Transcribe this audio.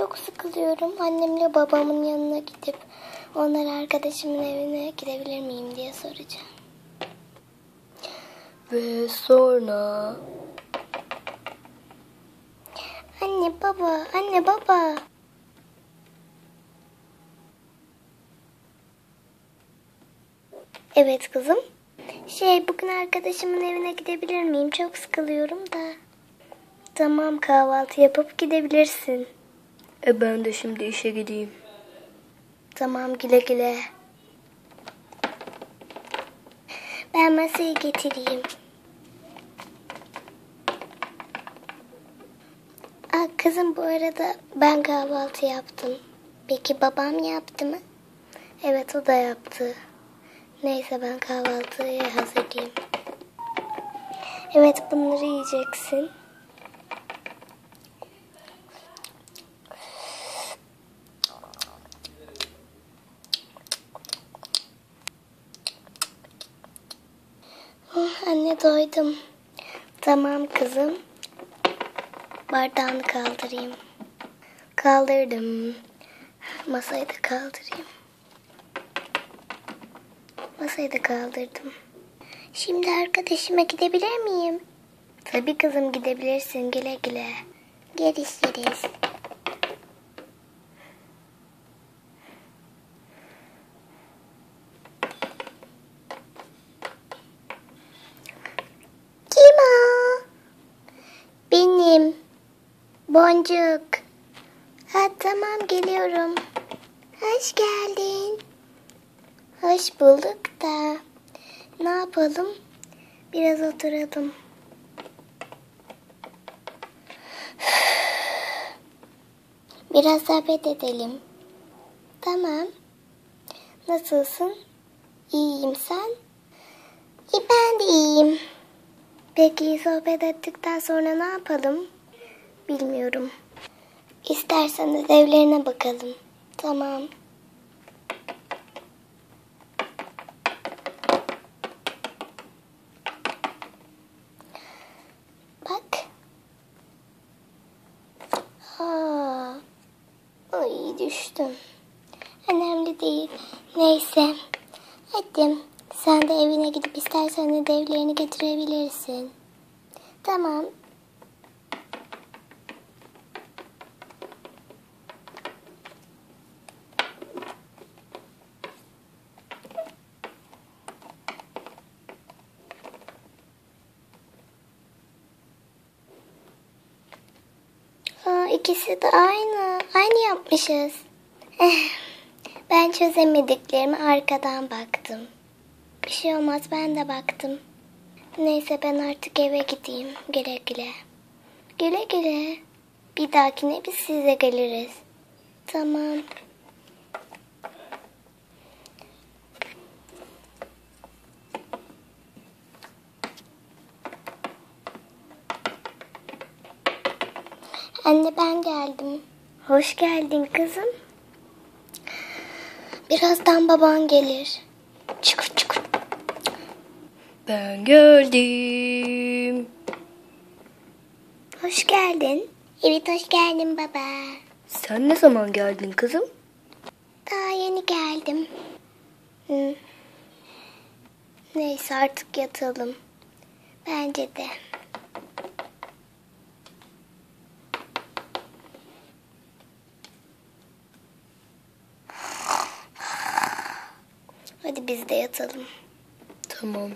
çok sıkılıyorum. Annemle babamın yanına gidip onlar arkadaşımın evine gidebilir miyim diye soracağım. Ve sonra... Anne baba, anne baba. Evet kızım. Şey bugün arkadaşımın evine gidebilir miyim? Çok sıkılıyorum da. Tamam kahvaltı yapıp gidebilirsin. E ben de şimdi işe gideyim. Tamam güle güle. Ben masayı getireyim. Aa, kızım bu arada ben kahvaltı yaptım. Peki babam yaptı mı? Evet o da yaptı. Neyse ben kahvaltıyı hazırlayayım. Evet bunları yiyeceksin. Anne doydum. Tamam kızım. Bardağını kaldırayım. Kaldırdım. Masayı da kaldırayım. Masayı da kaldırdım. Şimdi arkadaşıma gidebilir miyim? Tabii kızım gidebilirsin güle güle. Görüşürüz. Boncuk. Ha tamam geliyorum. Hoş geldin. Hoş bulduk da. Ne yapalım? Biraz oturalım. Biraz sohbet edelim. Tamam. Nasılsın? İyiyim sen? İyi ben de iyiyim. Peki sohbet ettikten sonra ne yapalım? Bilmiyorum. İsterseniz evlerine bakalım. Tamam. Bak. Aa, ay düştüm. Önemli değil. Neyse. Hadi sen de evine gidip istersen ödevlerini getirebilirsin. Tamam. Aa, ikisi de aynı. Aynı yapmışız. Eh, ben çözemediklerimi arkadan baktım. Bir şey olmaz ben de baktım. Neyse ben artık eve gideyim. Güle güle. Güle güle. Bir dahakine biz size geliriz. Tamam. Anne ben geldim. Hoş geldin kızım. Birazdan baban gelir. Çıkır çıkır. Ben geldim. Hoş geldin. Evet hoş geldin baba. Sen ne zaman geldin kızım? Daha yeni geldim. Hı. Neyse artık yatalım. Bence de. Hadi biz de yatalım. Tamam.